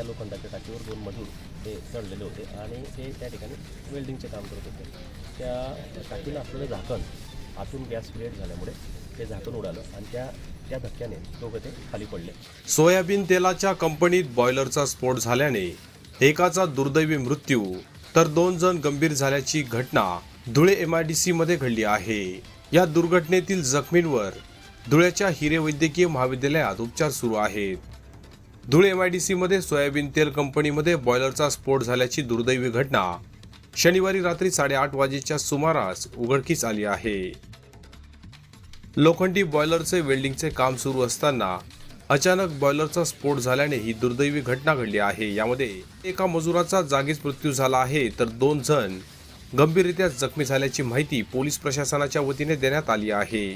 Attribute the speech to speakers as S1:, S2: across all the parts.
S1: त्या लोकंडाच्या टाकीवर दोनमधील ते चढलेले होते आणि ते त्या ठिकाणी वेल्डिंगचे काम करत होते. त्या टाकीला असलेलं झाकण आतून गॅस क्रिएट झाल्यामुळे ते झाकण उडालं आणि त्या त्या धक्क्याने दोघं ते खाली पडले.
S2: सोयाबीन तेलाच्या कंपनीत बॉयलरचा स्फोट झाल्याने एकाचा दुर्दैवी मृत्यू तर दोन जण गंभीर झाल्याची घटना Dhule M I D C मध्ये घडली आहे. या दुर्घटनेतील जखमींवर धुळ्याच्या हिरे वैद्यकीय महाविद्यालयात उपचार सुरू आहेत. धुळे एम आय डी सीमध्ये सोयाबीन तेल कंपनीमध्ये बॉयलरचा स्फोट झाल्याची दुर्दैवी घटना. शनिवारी रात्री साडेआठ वाजेच्या सुमारास उघडकीस आली आहे. लोखंडी बॉयलरचे वेल्डिंगचे काम सुरू असताना अचानक बॉयलरचा स्फोट झाल्याने ही दुर्दैवी घटना घडली आहे. यामध्ये एका मजुराचा जागीच मृत्यू झाला आहे तर दोन जण गंभीररित्या जखमी झाल्याची माहिती पोलीस प्रशासनाच्या वतीने देण्यात आली आहे.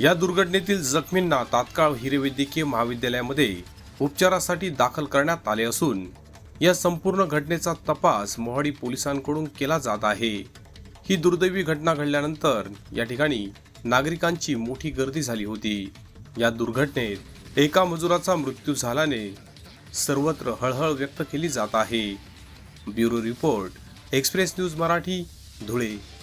S2: या दुर्घटनेतील जखमींना तात्काळ हिरेवैद्यकीय महाविद्यालयामध्ये उपचारासाठी दाखल करण्यात आले असून या संपूर्ण घटनेचा तपास मोहाडी पोलिसांकडून केला जात आहे. ही दुर्दैवी घटना घडल्यानंतर या ठिकाणी नागरिकांची मोठी गर्दी झाली होती. या दुर्घटनेत एका मजुराचा मृत्यू झाल्याने सर्वत्र हळहळ व्यक्त केली जात आहे. Bureau report Express News Marathi Dhule.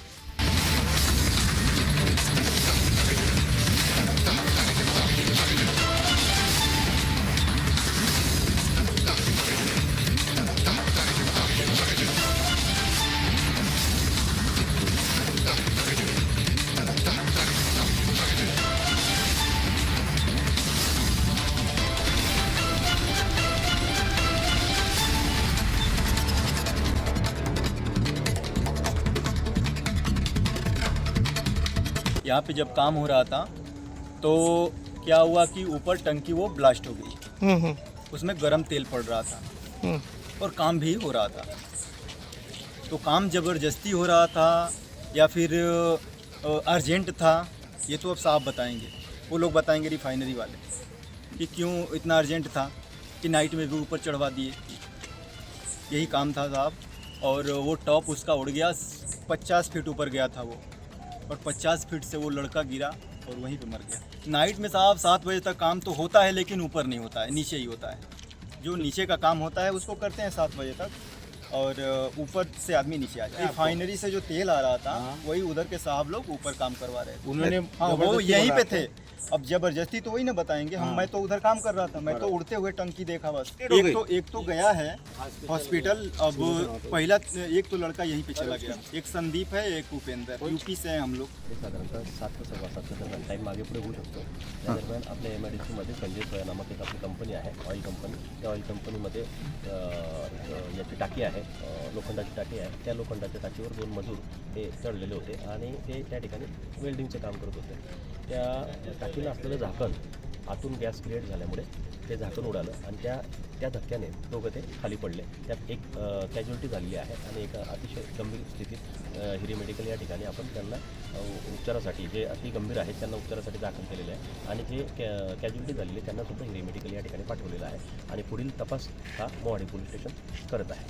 S3: यहाँ पे जब काम हो रहा था तो क्या हुआ कि ऊपर टंकी वो ब्लास्ट हो गई। उसमें गर्म तेल पड़ रहा था और काम भी हो रहा था। तो काम ज़बरदस्ती हो रहा था या फिर अर्जेंट था ये तो अब साहब बताएँगे। वो लोग बताएँगे रिफाइनरी वाले कि क्यों इतना अर्जेंट था कि नाइट में भी ऊपर चढ़वा दिए। यही काम था साहब और वो टॉप उसका उड़ गया पचास फीट ऊपर गया था वो। और 50 फीट से वो लड़का गिरा और वहीं पे मर गया। नाइट में साहब सात बजे तक काम तो होता है लेकिन ऊपर नहीं होता है नीचे ही होता है। जो नीचे का काम होता है उसको करते हैं सात बजे तक और ऊपर से आदमी नीचे आ जाए रिफाइनरी से जो तेल आ रहा था वही उधर के साहब लोग ऊपर काम करवा रहे थे।
S4: उन्होंने
S3: हाँ वो यहीं पे थे। अब ज़बरदस्ती तो वही ना बताएँगे हम मैं तो उधर काम कर रहा था मैं तो उड़ते हुए टंकी देखा बस। एक तो एक तो गया है हॉस्पिटल अब पहला एक तो लड़का यहीं पे चला गया। एक संदीप है एक उपेंद्र यूपी से हैं हम लोग।
S1: सात सव्वा सातच्या दरम्यान टाईम मागे पुढे होऊ शकतो त्या दरम्यान आपल्या एम आय डी सीमध्ये संजय सोया नामक एक आपली कंपनी आहे ऑइल कंपनी त्या ऑइल कंपनीमध्ये याची टाकी आहे लोखंडाची टाकी आहे. त्या लोखंडाच्या टाकीवर दोन मजूर हे चढलेले होते आणि ते त्या ठिकाणी वेल्डिंगचे काम करत होते. त्या टाकीला असलेलं झाकण आतून गॅस क्रिएट झाल्यामुळे ते झाकण उडालं आणि त्या त्या धक्क्याने दोघं ते खाली पडले. त्यात एक कॅज्युअलिटी झालेली आहे आणि एका अतिशय गंभीर स्थितीत अ, हिरे मेडिकल या ठिकाणी आपण त्यांना उपचारासाठी जे अति गंभीर आहेत त्यांना उपचारासाठी दाखल केलेले आहे. आणि जे कॅ कॅज्युअलिटी झालेली आहे त्यांना सुद्धा हिरे मेडिकल या ठिकाणी पाठवलेलं आहे. आणि पुढील तपास हा मोहाडी पोलीस स्टेशन करत आहे.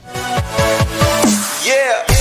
S5: Yeah.